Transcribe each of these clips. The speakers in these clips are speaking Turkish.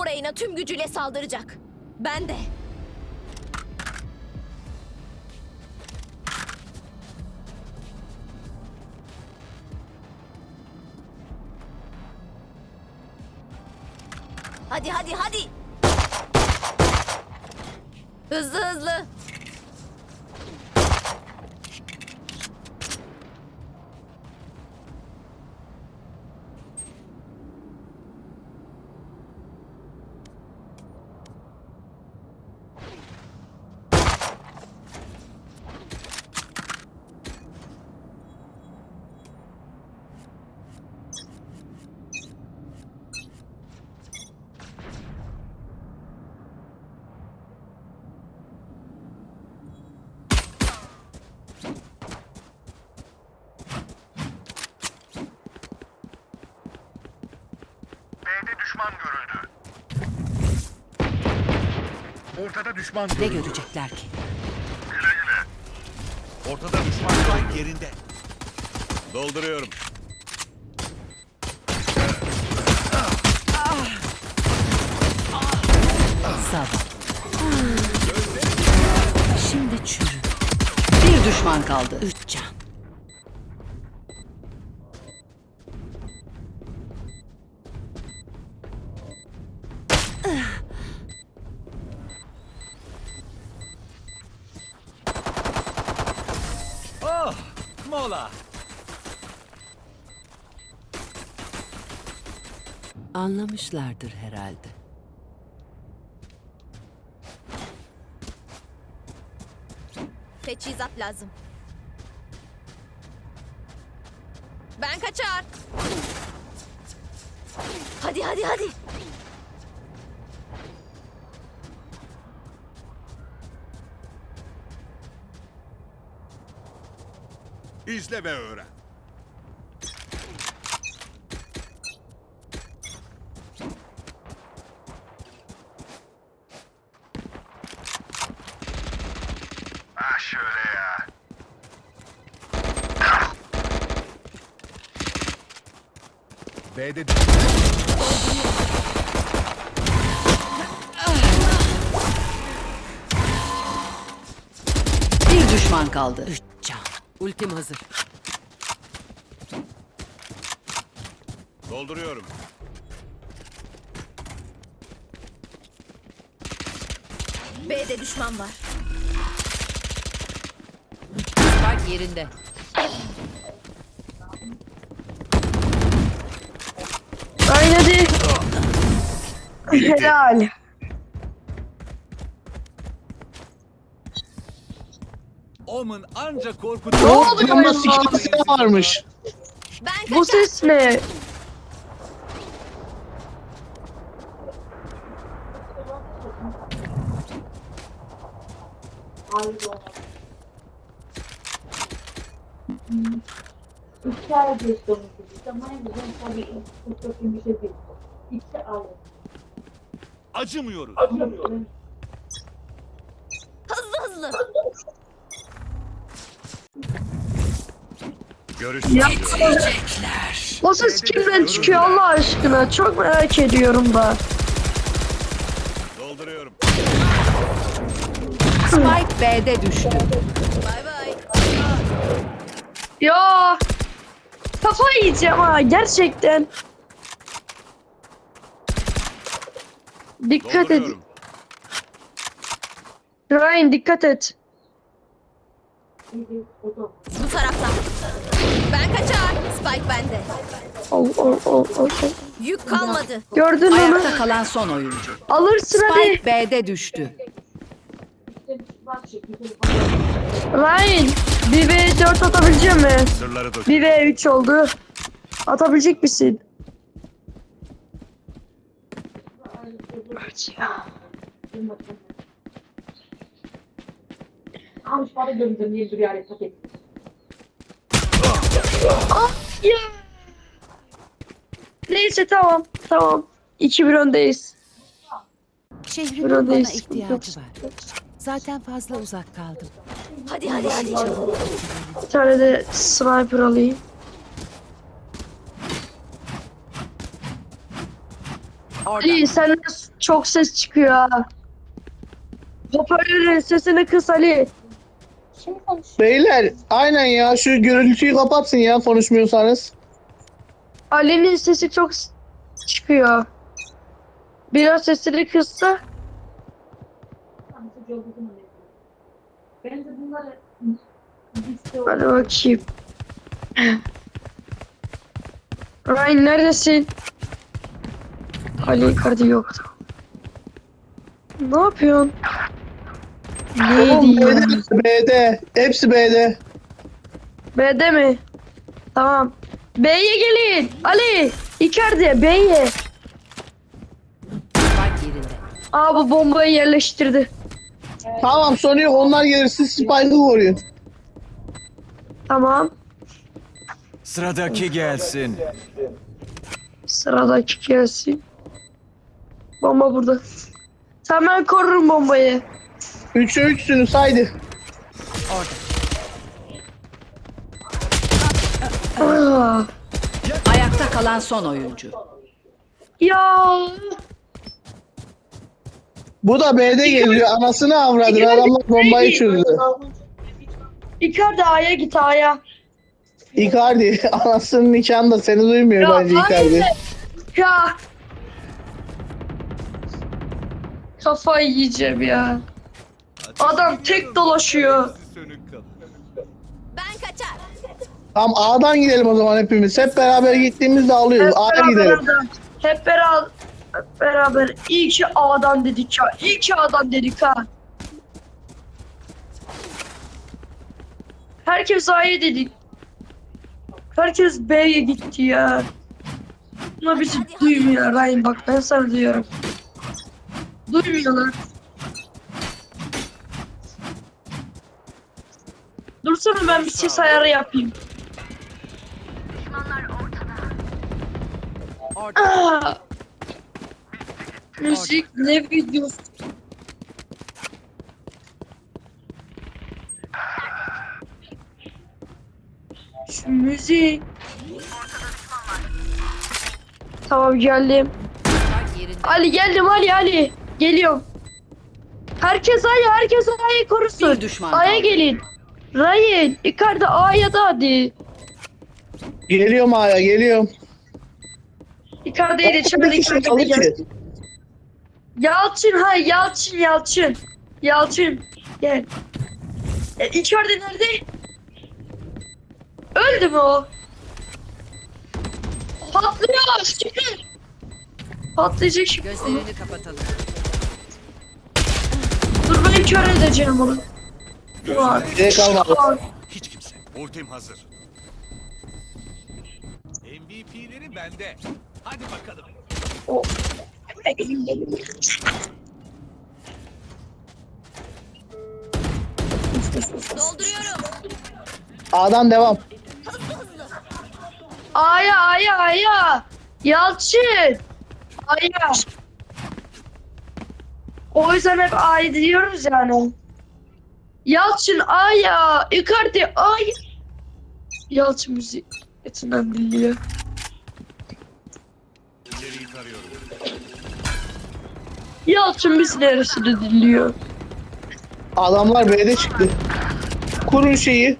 Doğu Reyna tüm gücüyle saldıracak. Ben de. Hadi hadi hadi. Hızlı hızlı. Düşman görüldü. Ortada düşman Ne görüldü. görecekler ki? Güle güle. Ortada düşman görüldü. yerinde. Dolduruyorum. Sabah. Şimdi çürü. Bir düşman kaldı. Üç can. Anlamışlardır herhalde. Teçhizat lazım. Ben kaçar. Hadi hadi hadi. İzle ve öğren. B'de Bir düşman kaldı. Üç can. Ultim hazır. Dolduruyorum. B'de düşman var. Spike yerinde. Oynadı. Helal. Omen anca Ne korkutuyor. oluyor Yanında ya? sikilisi varmış. Ben Bu ses ne? İki ay geçti. Tamam bizim tabii çok çok bir şey değil. İki ay. Acımıyoruz. Hızlı hızlı. Görüşürüz. O ses kimden çıkıyor Allah aşkına? Çok merak ediyorum da. Dolduruyorum. Spike B'de düştü. Bay bay. Ya kafa yiyeceğim ha gerçekten. Dikkat et. Ryan dikkat et. Bu taraftan. Ben kaçar. Spike bende. Al al al al. Yük kalmadı. Gördün mü? Ayakta kalan son oyuncu. Alırsın hadi. Spike B'de düştü. Ryan 1v4 atabilecek mi? Sırları dök. 1v3 oldu. Atabilecek misin? Et. Ya. Neyse tamam tamam. 2-1 öndeyiz. Şehrimin Bir bana ihtiyacı var. Zaten fazla uzak kaldım. Hadi hadi hadi. Bir tane de sniper alayım. Orada. Ali senden çok ses çıkıyor ha. Hoparlörün sesini kıs Ali. Şimdi konuş. Beyler aynen ya şu gürültüyü kapatsın ya konuşmuyorsanız. Ali'nin sesi çok s- çıkıyor. Biraz sesini kıssa. Tamam, çocuğu okudum onu. Ben de bunları liste Hadi bakayım. Ryan neredesin? Ali yukarıda yok. Ne yapıyorsun? Ne Oğlum diyorsun? B'de, B'de. Hepsi B'de. B'de mi? Tamam. B'ye gelin. Ali. Icardi B'ye. Aa bu bombayı yerleştirdi. Tamam sorun yok onlar gelir siz Spike'ı koruyun. Tamam. Sıradaki gelsin. Sıradaki gelsin. Bomba burada. Tamam ben korurum bombayı. 3'e 3'sünüz haydi. Aa, Ayakta kalan son oyuncu. ya. Bu da B'de geliyor anasını avradır adamlar bombayı çözdü. Icardi A'ya git A'ya. Icardi anasının nikahında seni duymuyor bence Icardi. Ya. Kafayı yiyeceğim ya. Adam tek dolaşıyor. Sönük kalın. Ben kaçar. Tamam A'dan gidelim o zaman hepimiz. Hep beraber gittiğimizde alıyoruz. A'ya gidelim. adam. Hep beraber, hep beraber. İyi ki A'dan dedik ya. İyi ki A'dan dedik ha. Herkes A'ya dedik. Herkes B'ye gitti ya. Ama bizi duymuyor Ryan bak ben sana diyorum. Duymuyorlar. Dursana ben bir ses ayarı yapayım. Orada. Müzik ne videosu? Şu müzik. Tamam geldim. Ali geldim Ali Ali. Geliyorum. Herkes A'ya herkes A'yı korusun. Bir düşman A'ya kaldı. gelin. Ryan, Icardi A'ya da hadi. Geliyorum A'ya geliyorum. Icardi'yi de çabuk Bir kişi Icardi kaldı gel. ki. Yalçın ha Yalçın Yalçın. Yalçın gel. E, Icardi nerede? Öldü mü o? Patlıyor çıkın. Patlayacak şimdi. Gözlerini kapatalım. Dur ben kör edeceğim onu. Kalmadı. Var. Hiç kimse. Ultim hazır. MVP'leri bende. Hadi bakalım. O. Dolduruyorum. A'dan devam. Aya aya aya. Yalçın. Aya. O yüzden hep ay diyoruz yani. Yalçın aya. Icardi ay. Yalçın müzik etinden dinliyor. Yalçın biz neresini dinliyor? Adamlar B'de çıktı. Kurun şeyi.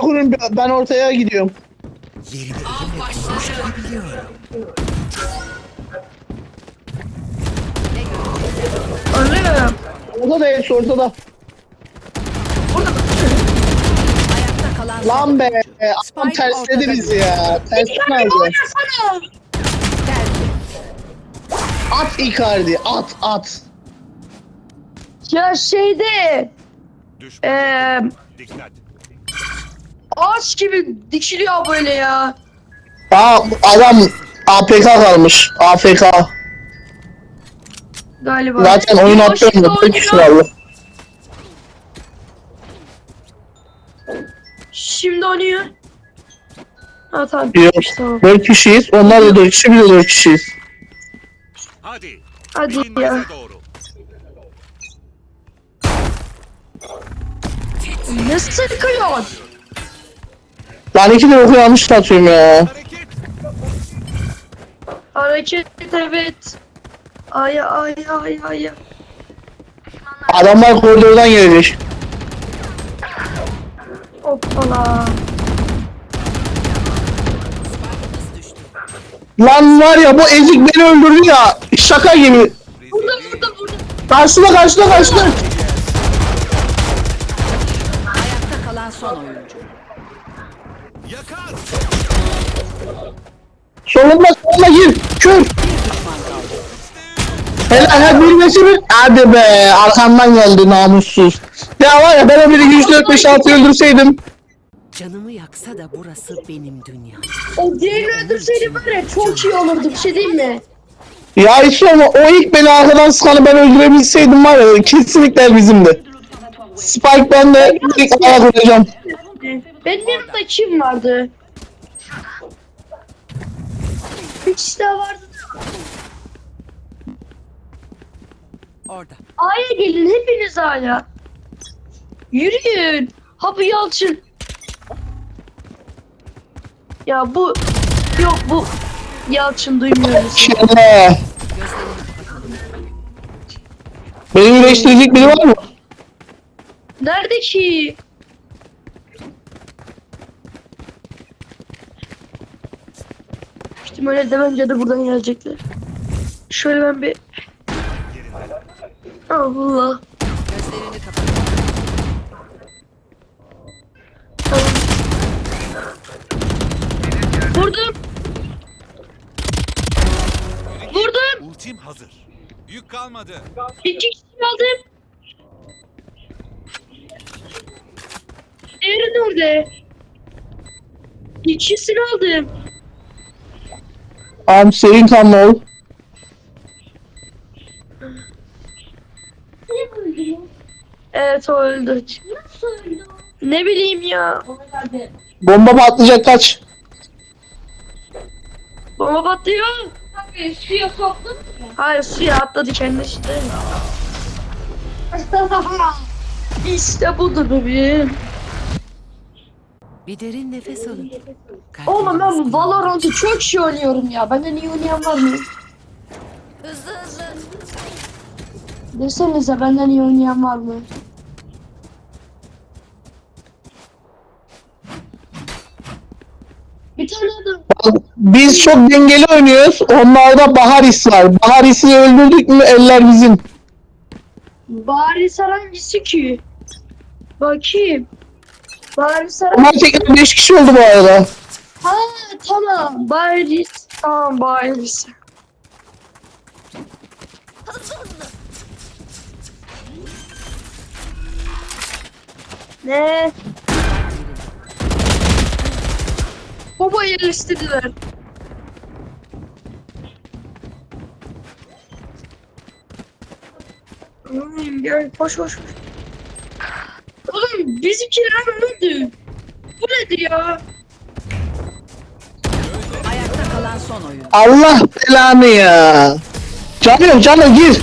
Kurun ben ortaya gidiyorum. Anlıyorum. Orada da hepsi ortada. Ayakta kalan Lan be. Adam tersledi ortada. bizi ya. Icardi aldı. At Icardi. At at. Ya şeyde Düşman. Dikkat. ağaç gibi dikiliyor böyle ya. Aa adam APK kalmış. AFK. Galiba. Zaten oyun Yo, atlıyorum şimdi da tek kişi oynuyor. kaldı. Şimdi oynuyor. Ha tamam. Yok. Tamam. 4 kişiyiz. Onlar da 4 kişi biz de 4 kişiyiz. Hadi. Hadi ya. Doğru. Ne sıkıyorsun? Lan iki de oku yanlış atıyorum ya. Hareket. Hareket evet. Aya ay ay ay. Adamlar koridordan gelecek. Hoppala. Lan var ya bu ezik beni öldürdü ya. Şaka gibi. Burada burada burada. Karşıda karşıda karşıda. Ayakta kalan son oyuncu. Yakar. Solunda solunda gir. Kür. Helal helal bir mesele. Hadi be arkamdan geldi namussuz. Ya var ya ben o biri 100 4 5 6 öldürseydim. Canımı yaksa da burası benim dünyam. O diğerini öldürseydi var ya çok iyi olurdu bir şey değil mi? Ya hiç ama o ilk beni arkadan sıkanı ben öldürebilseydim var ya kesinlikle bizimdi. Spike ben de direkt ayağa koyacağım. Benim yanımda kim vardı? Bir kişi daha vardı. Orada. A'ya gelin hepiniz A'ya. Yürüyün. Ha bu Yalçın. Ya bu yok bu Yalçın duymuyoruz. Şöyle. Beni iyileştirecek biri var mı? Nerede ki? İhtimalle demence de buradan gelecekler. Şöyle ben bir... Allah. Kalmadı. İki kişi aldım. Diğeri nerede? İkisini aldım. Serin kanlı ol. Evet o öldü. Ne bileyim ya. Bomba patlayacak kaç. Bomba patlıyor. Abi suya soktun mu? Hayır suya atladı kendi işte. işte budur bebeğim. Bir derin nefes alın. Oğlum ben bu Valorant'ı çok iyi oynuyorum ya. Benden iyi oynayan var mı? Hızlı hızlı. Desenize benden iyi oynayan var mı? Bir tane adam. Biz çok dengeli oynuyoruz. Onlarda Bahar His var. Bahar His'i öldürdük mü eller bizim. Bari hangisi ki? Bakayım. Bari Saran. Onlar tekrar 5 kişi oldu bu arada. Ha tamam. Bari tamam bari. Ne? Baba yerleştirdiler. Oğlum gel koş koş. koş. Oğlum bizimkiler öldü. Bu nedir ya? Ayakta kalan son oyuncu. Allah belanı ya. Canım canım gir.